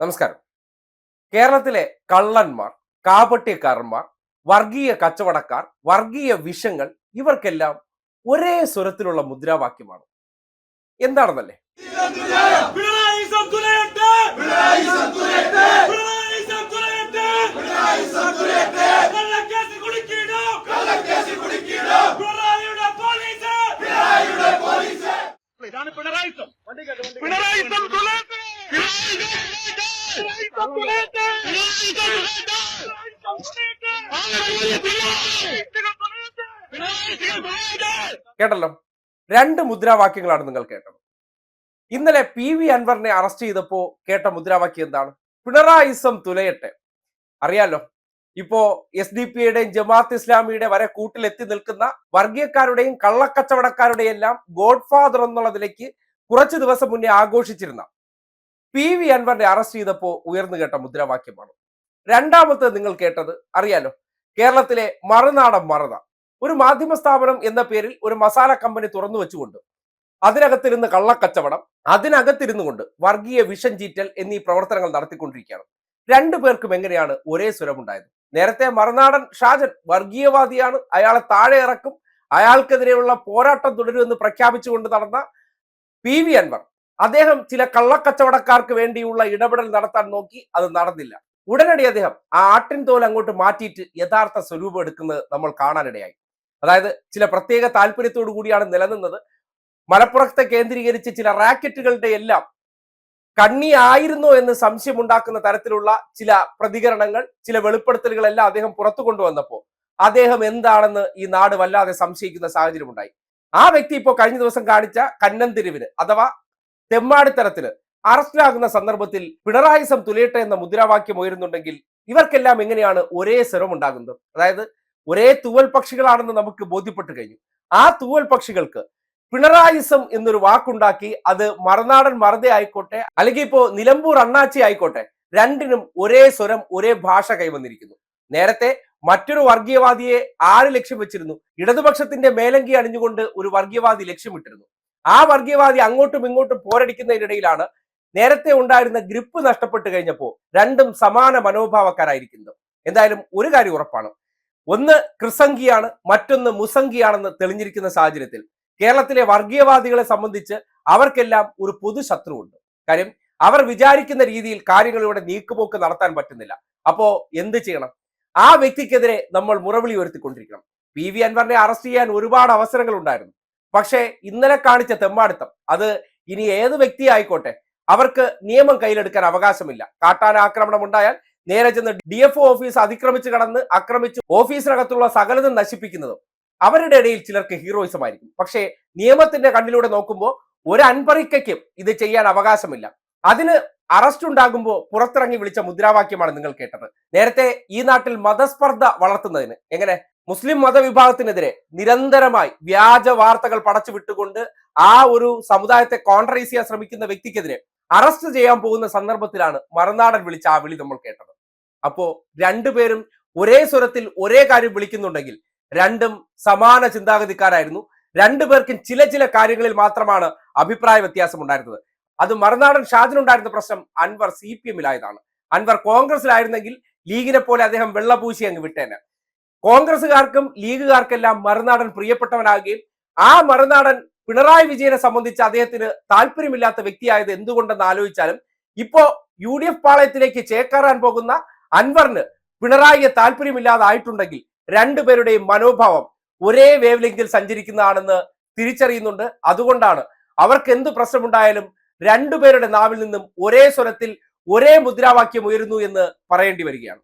നമസ്കാരം. കേരളത്തിലെ കള്ളന്മാർ കാപട്യക്കാരന്മാർ വർഗീയ കച്ചവടക്കാർ വർഗീയ വിഷങ്ങൾ ഇവർക്കെല്ലാം ഒരേ സ്വരത്തിലുള്ള മുദ്രാവാക്യമാണ്. എന്താണെന്നല്ലേ? ഇതാണ് പിണറായിസം പിണറായിസം കേട്ടല്ലോ? രണ്ട് മുദ്രാവാക്യങ്ങളാണ് നിങ്ങൾ കേട്ടത്. ഇന്നലെ പി വി അൻവറിനെ അറസ്റ്റ് ചെയ്തപ്പോ കേട്ട മുദ്രാവാക്യം എന്താണ്? പിണറായിസം തുലയട്ടെ. അറിയാലോ ഇപ്പോ എസ് ഡി പിയുടെയും ജമാഅത്ത് ഇസ്ലാമിയുടെ വരെ കൂട്ടിലെത്തി നിൽക്കുന്ന വർഗീയക്കാരുടെയും കള്ളക്കച്ചവടക്കാരുടെയും എല്ലാം ഗോഡ്ഫാദർ എന്നുള്ളതിലേക്ക് കുറച്ചു ദിവസം മുന്നേ ആഘോഷിച്ചിരുന്ന പി വി അൻവറിനെ അറസ്റ്റ് ചെയ്തപ്പോൾ ഉയർന്നു കേട്ട മുദ്രാവാക്യമാണ്. രണ്ടാമത്തെ നിങ്ങൾ കേട്ടത് അറിയാലോ കേരളത്തിലെ മറുനാടൻ മറുത. ഒരു മാധ്യമ സ്ഥാപനം എന്ന പേരിൽ ഒരു മസാല കമ്പനി തുറന്നു വെച്ചുകൊണ്ട് അതിനകത്തിരുന്ന് കള്ളക്കച്ചവടം അതിനകത്തിരുന്നു കൊണ്ട് വർഗീയ വിഷം ചീറ്റൽ എന്നീ പ്രവർത്തനങ്ങൾ നടത്തിക്കൊണ്ടിരിക്കുകയാണ്. രണ്ടു പേർക്കും എങ്ങനെയാണ് ഒരേ സ്വരമുണ്ടായത്? നേരത്തെ മറുനാടൻ ഷാജൻ വർഗീയവാദിയാണ് അയാളെ താഴെ ഇറക്കും അയാൾക്കെതിരെയുള്ള പോരാട്ടം തുടരുമെന്ന് പ്രഖ്യാപിച്ചുകൊണ്ട് നടന്ന പി വി അൻവർ അദ്ദേഹം ചില കള്ളക്കച്ചവടക്കാർക്ക് വേണ്ടിയുള്ള ഇടപെടൽ നടത്താൻ നോക്കി അത് നടന്നില്ല. ഉടനടി അദ്ദേഹം ആ ആട്ടിൻ തോൽ അങ്ങോട്ട് മാറ്റിയിട്ട് യഥാർത്ഥ സ്വരൂപം എടുക്കുന്നത് നമ്മൾ കാണാനിടയായി. അതായത് ചില പ്രത്യേക താല്പര്യത്തോടു കൂടിയാണ് നിലനിന്നത്. മലപ്പുറത്തെ കേന്ദ്രീകരിച്ച് ചില റാക്കറ്റുകളുടെ എല്ലാം കണ്ണിയായിരുന്നോ എന്ന് സംശയമുണ്ടാക്കുന്ന തരത്തിലുള്ള ചില പ്രതികരണങ്ങൾ ചില വെളിപ്പെടുത്തലുകളെല്ലാം അദ്ദേഹം പുറത്തു കൊണ്ടുവന്നപ്പോൾ അദ്ദേഹം എന്താണെന്ന് ഈ നാട് വല്ലാതെ സംശയിക്കുന്ന സാഹചര്യം ഉണ്ടായി ആ വ്യക്തി ഇപ്പോൾ കഴിഞ്ഞ ദിവസം കാണിച്ച കന്നൻ തിരിവിന് അഥവാ തെമ്മാടിത്തരത്തിന് അറസ്റ്റിലാകുന്ന സന്ദർഭത്തിൽ പിണറായിസം തുലയട്ടെ എന്ന മുദ്രാവാക്യം ഉയരുന്നുണ്ടെങ്കിൽ ഇവർക്കെല്ലാം എങ്ങനെയാണ് ഒരേ സ്വരം ഉണ്ടാകുന്നത് അതായത് ഒരേ തൂവൽ പക്ഷികളാണെന്ന് നമുക്ക് ബോധ്യപ്പെട്ട് കഴിഞ്ഞു. ആ തൂവൽ പക്ഷികൾക്ക് പിണറായിസം എന്നൊരു വാക്കുണ്ടാക്കി അത് മറുനാടൻ മറുതെ ആയിക്കോട്ടെ അല്ലെങ്കിൽ ഇപ്പോ നിലമ്പൂർ അണ്ണാച്ചി ആയിക്കോട്ടെ രണ്ടിനും ഒരേ സ്വരം ഒരേ ഭാഷ കൈവന്നിരിക്കുന്നു. നേരത്തെ മറ്റൊരു വർഗീയവാദിയെ ആര് ലക്ഷ്യം വെച്ചിരുന്നു? ഇടതുപക്ഷത്തിന്റെ മേലങ്കി അണിഞ്ഞുകൊണ്ട് ഒരു വർഗീയവാദി ലക്ഷ്യമിട്ടിരുന്നു. ആ വർഗീയവാദി അങ്ങോട്ടും ഇങ്ങോട്ടും പോരടിക്കുന്നതിനിടയിലാണ് നേരത്തെ ഉണ്ടായിരുന്ന ഗ്രിപ്പ് നഷ്ടപ്പെട്ടു കഴിഞ്ഞപ്പോൾ രണ്ടും സമാന മനോഭാവക്കാരായിരിക്കുന്നത്. എന്തായാലും ഒരു കാര്യം ഉറപ്പാണ്. ഒന്ന് ക്രിസംഗിയാണ് മറ്റൊന്ന് മുസംഗിയാണെന്ന് തെളിഞ്ഞിരിക്കുന്ന സാഹചര്യത്തിൽ കേരളത്തിലെ വർഗീയവാദികളെ സംബന്ധിച്ച് അവർക്കെല്ലാം ഒരു പൊതു ശത്രുവുണ്ട്. കാര്യം അവർ വിചാരിക്കുന്ന രീതിയിൽ കാര്യങ്ങളിലൂടെ നീക്കുപോക്ക് നടത്താൻ പറ്റുന്നില്ല. അപ്പോ എന്ത് ചെയ്യണം? ആ വ്യക്തിക്കെതിരെ നമ്മൾ മുറവിളി ഉയർത്തിക്കൊണ്ടിരിക്കണം പി വി അൻവറിനെ അറസ്റ്റ് ചെയ്യാൻ ഒരുപാട് അവസരങ്ങൾ ഉണ്ടായിരുന്നു പക്ഷേ ഇന്നലെ കാണിച്ച തെമ്മാടിത്തം അത് ഇനി ഏത് വ്യക്തി ആയിക്കോട്ടെ അവർക്ക് നിയമം കയ്യിലെടുക്കാൻ അവകാശമില്ല. കാട്ടാന ആക്രമണം ഉണ്ടായാൽ നേരെ ചെന്ന് ഡി എഫ് ഓഫീസ് അതിക്രമിച്ച് കടന്ന് ആക്രമിച്ച് ഓഫീസിനകത്തുള്ള സകലതും നശിപ്പിക്കുന്നതും അവരുടെ ഇടയിൽ ചിലർക്ക് ഹീറോയിസം ആയിരിക്കും. പക്ഷേ നിയമത്തിന്റെ കണ്ണിലൂടെ നോക്കുമ്പോൾ ഒരു അൻപറിക്കയ്ക്കും ഇത് ചെയ്യാൻ അവകാശമില്ല. അതിന് അറസ്റ്റ് ഉണ്ടാകുമ്പോൾ പുറത്തിറങ്ങി വിളിച്ച മുദ്രാവാക്യമാണ് നിങ്ങൾ കേട്ടത്. നേരത്തെ ഈ നാട്ടിൽ മതസ്പർദ്ധ വളർത്തുന്നതിന് എങ്ങനെ? മുസ്ലിം മതവിഭാഗത്തിനെതിരെ നിരന്തരമായി വ്യാജ വാർത്തകൾ പടച്ചു വിട്ടുകൊണ്ട് ആ ഒരു സമുദായത്തെ കോൺട്രൈസ് ചെയ്യാൻ ശ്രമിക്കുന്ന വ്യക്തിക്കെതിരെ അറസ്റ്റ് ചെയ്യാൻ പോകുന്ന സന്ദർഭത്തിലാണ് മറുനാടൻ വിളിച്ച ആ വിളി നമ്മൾ കേട്ടത്. അപ്പോ രണ്ടുപേരും ഒരേ സ്വരത്തിൽ ഒരേ കാര്യം വിളിക്കുന്നുണ്ടെങ്കിൽ രണ്ടും സമാന ചിന്താഗതിക്കാരായിരുന്നു. രണ്ടുപേർക്കും ചില ചില കാര്യങ്ങളിൽ മാത്രമാണ് അഭിപ്രായ വ്യത്യാസം ഉണ്ടായിരുന്നത്. അത് മറുനാടൻ ഷാജിനുണ്ടായിരുന്ന പ്രശ്നം അൻവർ സി പി എമ്മിലായതാണ്. അൻവർ കോൺഗ്രസിലായിരുന്നെങ്കിൽ ലീഗിനെ പോലെ അദ്ദേഹം വെള്ളപൂശി അങ്ങ് വിട്ടേനെ. കോൺഗ്രസുകാർക്കും ലീഗുകാർക്കെല്ലാം മറുനാടൻ പ്രിയപ്പെട്ടവനാകുകയും ആ മറുനാടൻ പിണറായി വിജയനെ സംബന്ധിച്ച് അദ്ദേഹത്തിന് താല്പര്യമില്ലാത്ത വ്യക്തിയായത് എന്തുകൊണ്ടെന്ന് ആലോചിച്ചാലും ഇപ്പോ യു ഡി എഫ് പാളയത്തിലേക്ക് ചേക്കേറാൻ പോകുന്ന അൻവറിന് പിണറായിയെ താല്പര്യമില്ലാതായിട്ടുണ്ടെങ്കിൽ രണ്ടുപേരുടെയും മനോഭാവം ഒരേ വേവ് ലെങ്കിൽ സഞ്ചരിക്കുന്നതാണെന്ന് തിരിച്ചറിയുന്നുണ്ട്. അതുകൊണ്ടാണ് അവർക്ക് എന്ത് പ്രശ്നമുണ്ടായാലും രണ്ടുപേരുടെ നാവിൽ നിന്നും ഒരേ സ്വരത്തിൽ ഒരേ മുദ്രാവാക്യം ഉയരുന്നു എന്ന് പറയേണ്ടി വരികയാണ്.